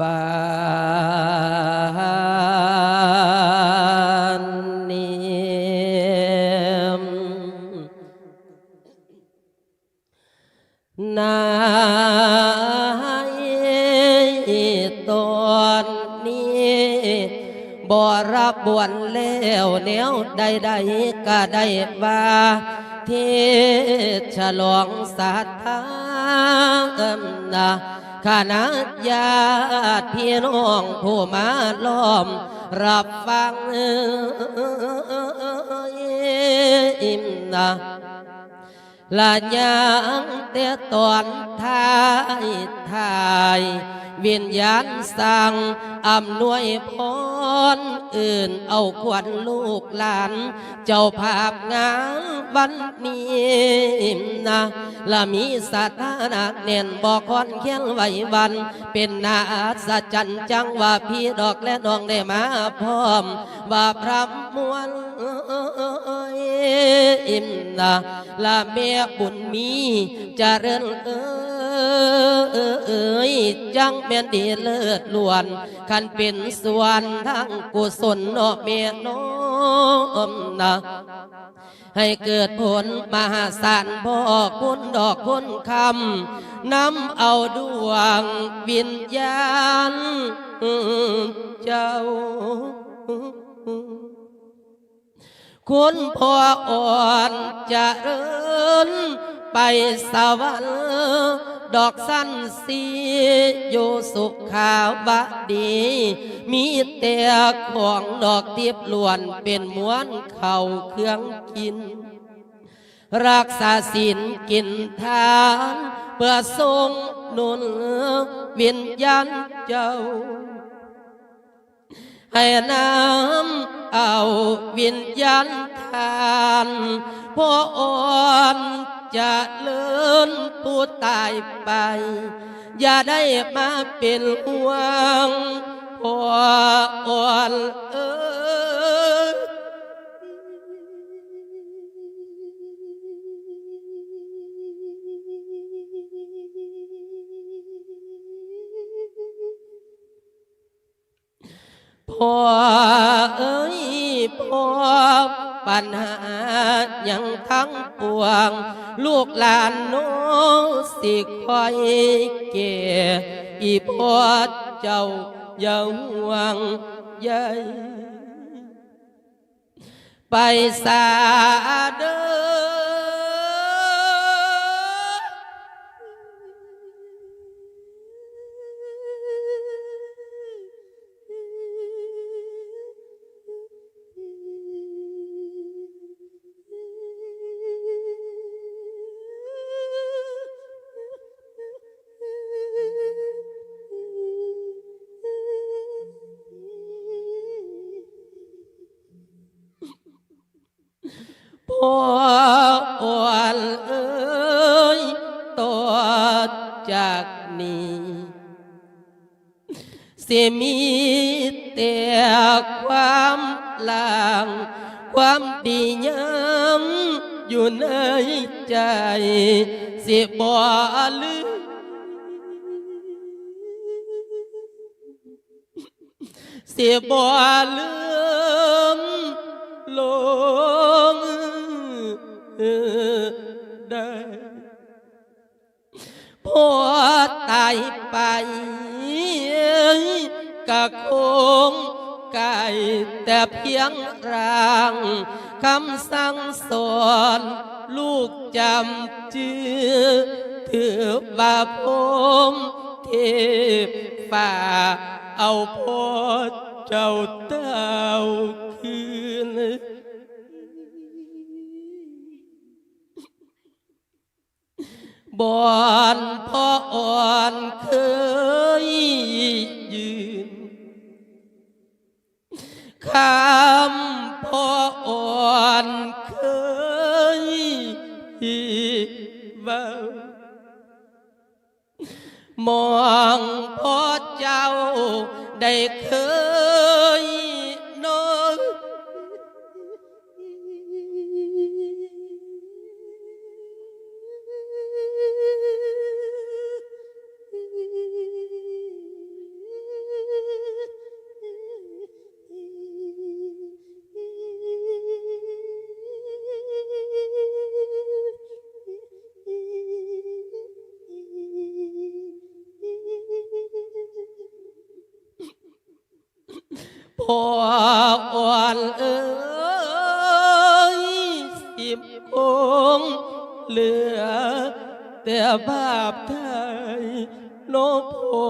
บ้านนี้นายตอนนี้บ่รับบวนแล้วแนวใดๆก็ได้ว่าเทศฉลองศรัทธาเอิ่มนะ คณะญาติพี่น้องผู้มาล้อม รับฟังอิมนะละยังเตตอนทายทาย วิญญาณสั่งอำนวยพรอื่นเอาควันลูกหลาน เจ้าภาพงานวันนี้นะละมีสถานะแน่นบอกคอนเขียนไว้วัน เป็นนาอัศจรรย์จังว่าพี่ดอกและน้องได้มาพร้อม ว่าพระมวลอิมนะละเมียบุญมีจเจริญเอ้ยจังแม่นดีเลิศล้วนคันเป็นส่วนทั้งกุศลเนาะเมียน้อมนะให้เกิดผลมหาศาลพ่อคุณดอกคุณคำนำเอาดวงวิญญาณเจ้าคุณพ่ออ่อนจะเริญ ไปสวรรค์ดอกสั้นสีอยู่สุขาวบดี มีแต่ของดอกเตียบล้วนเป็นม้วนเข่าเครื่องกิน รักษาศีลกินทานเพื่อทรงนุนวิญญาณเจ้าให้น้ำเอาวิญญาณทานพ่ออ่อน จะเลินผู้ตายไป อย่าได้มาเป็นห่วงพ่ออ่อนเออพ่อเอ้ยพ่อ ปัญหายังทั้งปวง ลูกหลานโนสิคอยเก่อีพอดเจ้าอย่าห่วงใยไปสาเด้พ่ ในใจ สิบ่ลืมสิบ่ลืมลงได้พอตายไปกะคงไก่แต่เพียงร่างคำสั่งสอน ลูกจำจือถือว่าผมเทพฝ่าเอาพ่อเจ้าเต้าคืนบอนพ่ออ่อนเค พ่ออ่อนเอ้ยสิบองค์เหลือ แต่ภาพไทยโนพ่อ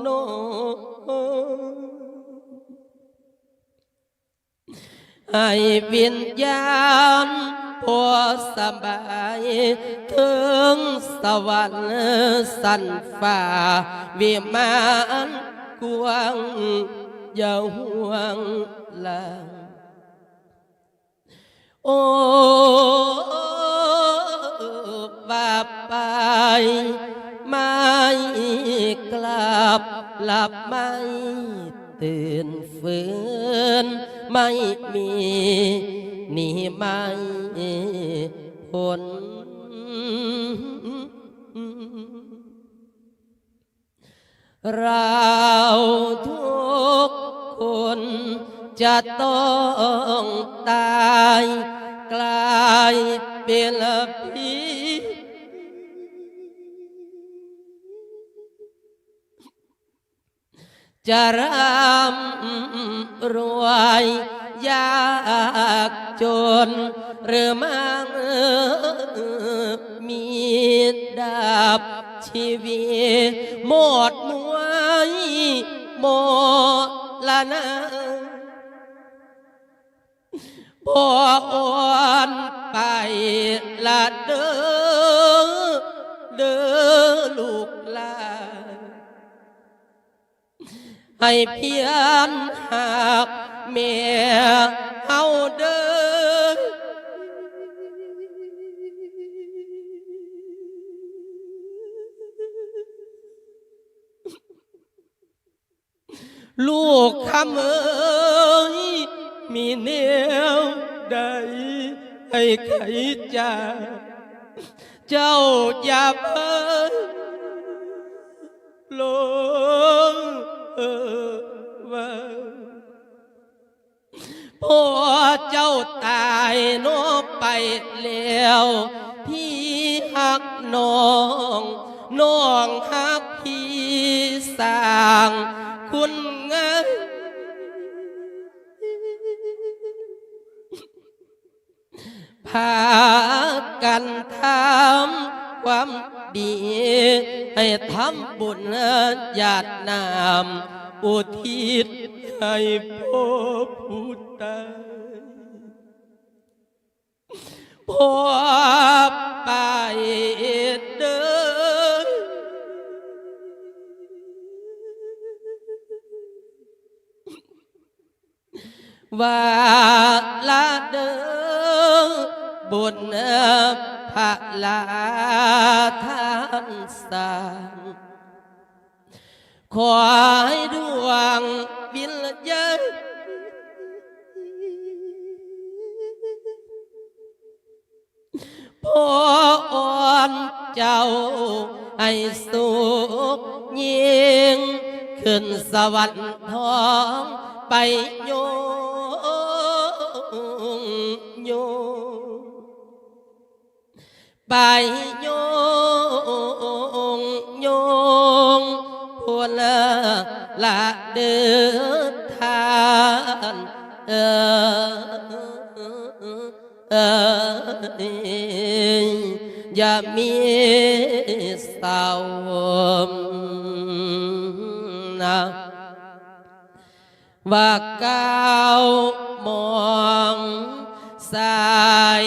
โนให้วิญญาณพอสบายถึงสวรรค์สันฟ้าวิมานกวาง อย่าห่วงลังโอ้บาปไปไม่กลับหลับไม่ตื่นฟื้นไม่มีหนีไม่พ้นเราทุ จะต้องตาย กลายเป็นผีจะร่ำรวยยากจน หรือมั่งมีดาบชีวิตหมดมวยหมดละนะ พออ่อนไปละเด้อเด้อลูกลาให้เพียนหากแม่เฮาเด้อลูกคำเอ้ย มีแนวใดให้ไขจาเจ้าอย่าเพิ่งลงเออว่าพอเจ้าตายโนไปแล้ว ให้ทำบุญญาตินามอุทิศให้พ่อผู้ตายพ่อไปเดินว่าละเด้อบุญ พระลาทานสร้างขอให้ดวงวิญญาณพ่ออ่อนเจ้าให้สุขยิ่งขึ้นสวรรค์ทองไปโย ไปโยงโยงพวละละเดินทานเออเอออย่ามีเศร้านะว่าก้าวมองสาย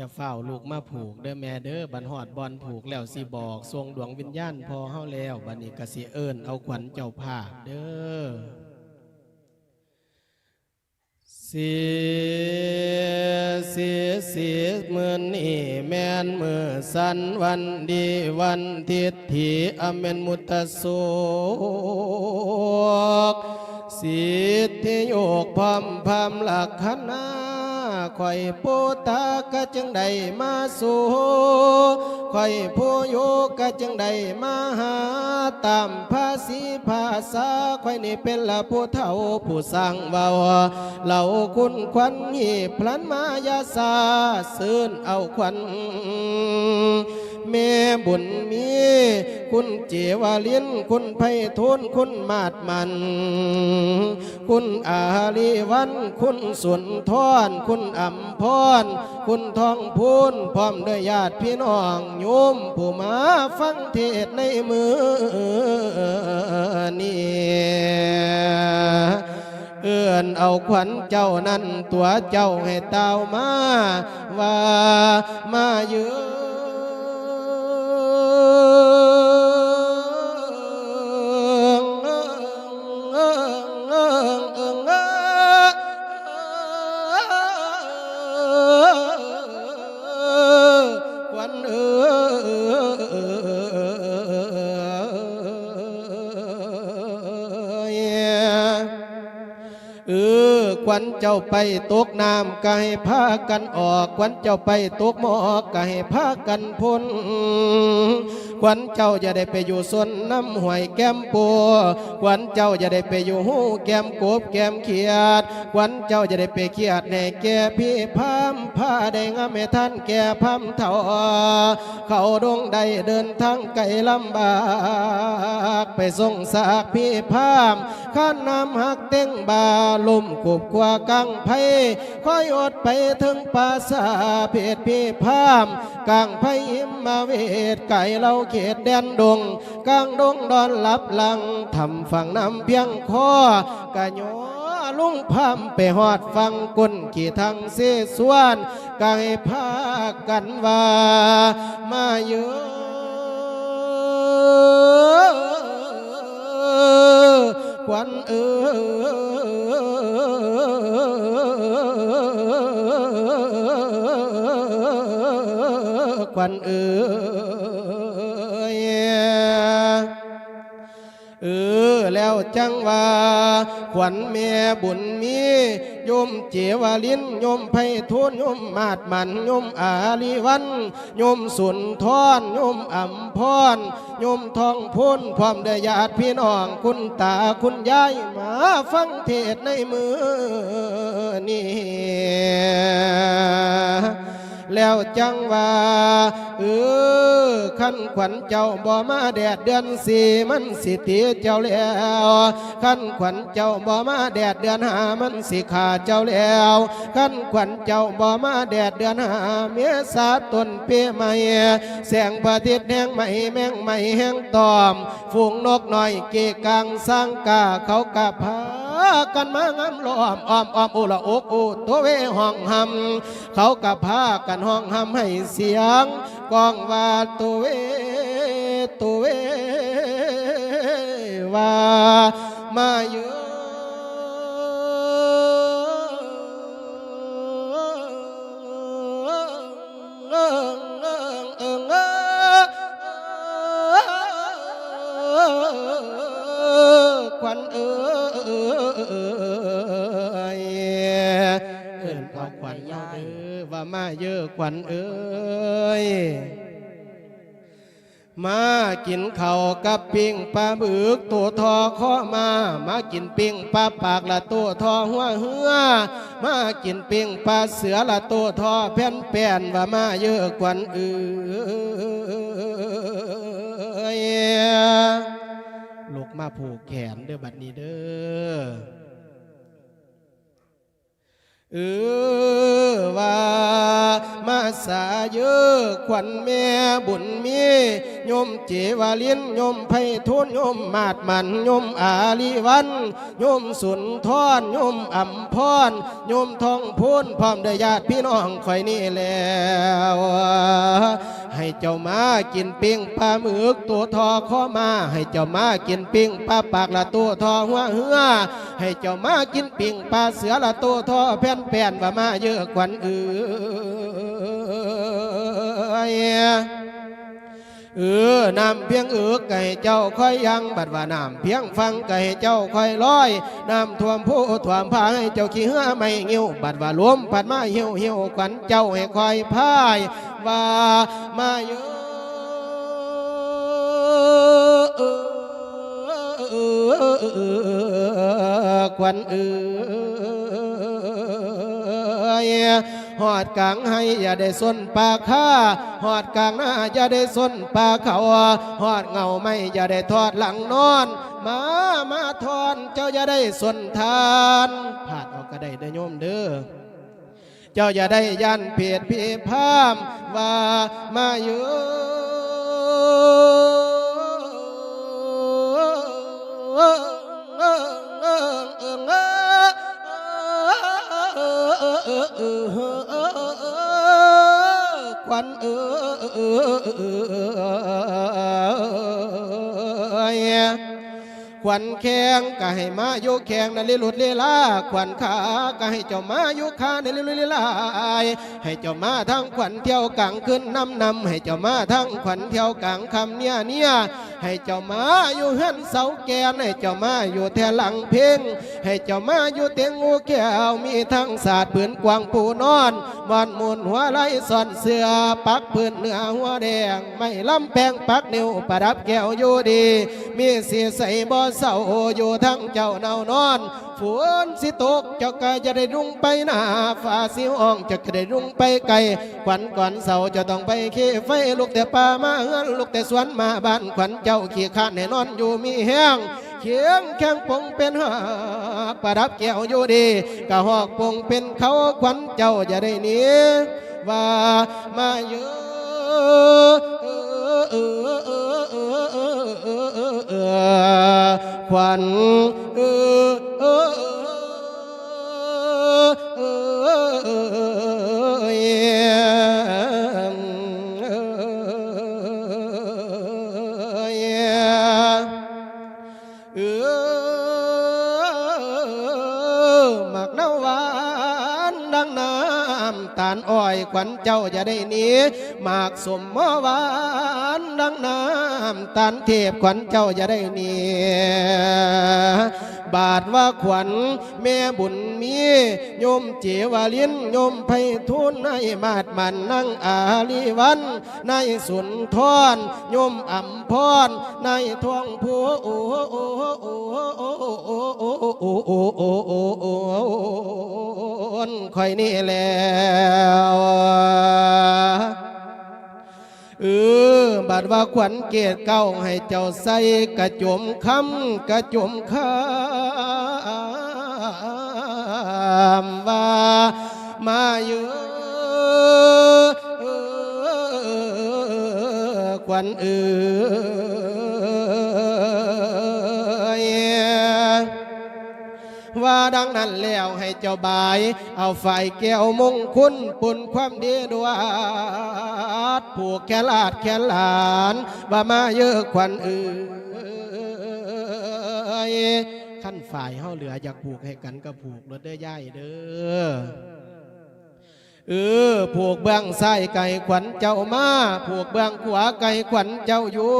อย่าเฝ้าลูกมาผูกเด้อแม่เด้อบันหอดบอลผูกแล้วสิบอกทรงดวงวิญญาณพอเฮาแล้วบัดนี้กสิเอิ้นเอาขวัญเจ้าภาพเด้อเสียเสียเสียมือนี่แม่นมือสันวันดีวันทิศถีอเมนมุตตะโสกสิทธิโยกพรมพรมหลักคณา ข่อยผู้ตาก็จึงได้มาสู่ข่อยผู้โยกะจึงได้มาหา ตามภาษีภาษาข่อยนี่เป็นละผู้เฒ่าผู้สร้างเบาเหล่าคุณควันหีพลันมายาสาซื่นเอาควัน แม่บุญมี คุณเจวาลินคุณไพฑูรย์คุณมาดมัน คุณอาลีวัน คุณสุนทรคุณอัมพร คุณทองพูนพร้อมด้วยญาติพี่น้องโยมผู้มาฟังเทศในมือนี้เอื้อนเอาขวัญเจ้านั้นตัวเจ้าให้เต้ามา ว่ามาเยืข ไปตกน้ำก็ให้พากันออกควันเจ้าไปตกหมอกก็ให้พากันพ้นควันเจ้าจะได้ไปอยู่สวน น้ำห้วยแก้มปัวควันเจ้าจะได้ไปอยู่หูแก้มกบแก้มเขียดควันเจ้าจะได้ไปเขียดในแก่พี่พามผ้าได้งามให้ท่านแก่พามเท่าเขาดงใดเดินทางไกลลำบากไปส่งสากพี่พามข้าน้ำหักเต้งบาลมกบกว่ากังไพคอยอดไปถึงปาสาเพศพี่พามกลางไพอิมมาเวทไก่เราเขตแดนดงกลางดงดอนลับหลังทำฝั่งน้ำเพียงคอกะโยลุงพามไปหอดฟังกุนขี่ทางเสสวนกายพากันว่ามาเยอะควันเออควันเอ้ย ว่าขวัญแม่บุญมีโยมเจวาลินโยมไพฑูรย์โยมมาดมันโยมอาลีวันโยมสุนทรโยมอัมพรโยมทองพ้นพร้อมด้วยญาติพี่น้องคุณตาคุณยายมาฟังเทศในมือนี้ แล้วจังว่าเออขันขวัญเจ้าบ่มาแดดเดือนสี่มันสิตีเจ้าแล้วขันขวัญเจ้าบ่มาแดดเดือนห้ามันสิขาเจ้าแล้วขันขวัญเจ้าบ่มาแดดเดือนห้าเมียสาต้นเปียใหม่แสงพระอาทิตย์แห้งใหม่แมงใหม่แห้งตอม ฝูงนกน้อยเกกังสร้างกาเขากะพา กันมางามล้อมอ้อมอ้อมอุละอกอุตัวเวห้องหำเขากะพากันห้องหำให้เสียงกองว่าตัวเวตัวเวว่ามาเย เอิ้นเอาควันเอาเด้อว่ามาเยอะควันเอ้ยมากินเข้ากับปิ้งปลาบึกตัวทอข้อมา มากินปิ้งปลาปากละตัวทอหัวเหือมากินปิ้งปลาเสือละตัวทอแผ่นแป้นว่ามาเยอะกวันเอ้ยลูก มาผูกแขนเด้อบัดนี้เด้อเออว่ามาสาเยอะขวัญแม่บุญมีโยมเจวาลินยมไพทุนยมมาดมันยมอาลีวันยมสุนทรโยมอัมพรยมทองพูนพร้อมด้วยญาติพี่น้องคอยนี่แล้ว ให้เจ้ามากินปิ้งปลาหมึกตัวทอข้อมา ให้เจ้ามากินปิ้งปลาปากละตัวทอหัวเหือให้เจ้ามากินปิ้งปลาเสือละตัวทอแผ่นแผ่นว่ามาเยอะกวันเอือเออน้ำเพียงเอือกไก่เจ้าค่อยยัง บัดว่าน้ำเพียงฟังไก่เจ้าค่อยลอยน้ำท่วมผู้ท่วมพาให้เจ้าขี้เหือไม่เงิ้วบัดว่าลวมผัดมาเหี่ยวเหี่ยวขวัญเจ้าให้คอยพาย ว่ามาเยอะควันเอ้ยหอดกลางให้อย่าได้สนปลาข้าหอดกลางหน้าอย่าได้สนปลาเขาหอดเงาไม่อย่าได้ทอดหลังนอน มามาทอนเจ้าอย่าได้สนทานผาดออกก็ได้เด้โยมเด้อ เจ้าอย่าได้ยันเพียดพีพามว่ามาอยู่ควันเอย ขวัญแข้งก็ให้มาอยู่แข้งนั่นลิลุดลีลาขวัญขาก็ให้เจ้ามาอยู่ขาในลิลุดลีลาให้เจ้ามาทั้งขวัญเที่ยวกลางขึ้นนำนำให้เจ้ามาทั้งขวัญเที่ยวกลางคำเนี่ยเนี่ย ให้เจ้ามาอยู่เฮือนเสาแกนให้เจ้ามาอยู่แทหลังเพ่งให้เจ้ามาอยู่เตียงงูแก้วมีทั้งศาสตร์ปืนกวางปูนอนบอนมุนหัวไหลซ่อนเสือปักพื้นเนื้อหัวแดงไม่ลำแปงปักนิ้วประดับแก้วอยู่ดี มีเสียใส่บ่อเศร้าอยู่ทั้งเจ้าเนานอนฝนสิตกเจ้าก็จะได้รุ่งไปหน้าฟ้าสิห้องจะก็ได้รุ่งไปไกลขวัญก่อนเสาจะต้องไปเคไฟลูกแต่ป่ามาเฮือนลูกแต่สวนมาบ้านขวัญจาขี้ข้านให้นอนอยู่มีแห้งเคียงแข้งปงเป็นหากประดับแก้วอยู่ดีกะหอกปงเป็นเขาขวัญเจ้าจะได้หนีว่ามาเยอะขวัญเออเออเออ เจ้าจะได้หนีหมากสมมะหวานดังน้ำตาลเทพขวัญเจ้าจะได้หนีบาทว่าขวัญแม่บุญมีโยมเจวาลินโยมไพทุนในมาดมันนั่งอาลีวันในสุนทรโยมอัมพรในทวงผัวโอ้โอ้โอ้โอ้โอ้โอ้โอ้โอ้โอ้โอ้โอ้คอยนี่แล้ว ว่าขวัญเกตเก้าให้เจ้าใส่กระจมคำกระจมคำว่ามาอยู่ขวัญเอือ ดังนั้นแล้วให้เจ้าบาย เอาไฟแก้วมงคุณปุ่นความดีดวดผูกแขนลาดแขนหลานว่ามาเยอะควันเอือขั้นฝ่ายเฮาเหลืออยากผูกให้กันก็ผูกรถเด้อย่ายเด้อ เออผูกเบื้องซ้ายไก่ขวัญเจ้ามาผูกเบื้องขวาไก่ขวัญเจ้าอยู่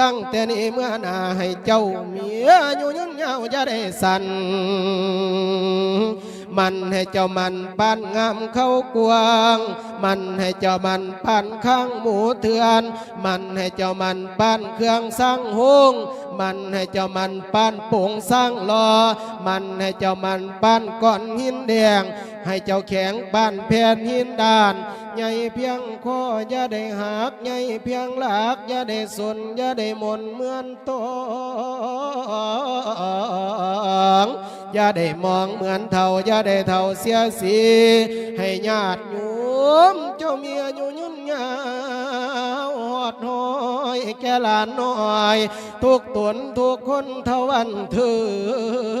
ตั้งแต่นี้เมื่อนาให้เจ้าเมียอยู่ยืนยาจะได้สันมันให้เจ้ามันปานงามเข้ากวางมันให้เจ้ามันปานข้างหมูเถื่อน มันให้เจ้ามันปานเครื่องสร้างหงมันให้เจ้ามันปานโป่งสร้างลอ มันให้เจ้ามันปานก้อนหินแดง ให้เจ้าแข็งบ้านแผ่นหินดานใหญ่เพียงคออย่าได้หักใหญ่เพียงหลักอย่าได้สนอย่าได้มนเหมือนตองอย่าได้มองเหมือนเท่าอย่าได้เท่าเสียสีให้ญาติโยมเจ้าเมียอยู่ยืนยาวหอดหอยแกหลานน้อย ทุกตนทุกคนเท่าวันเธอ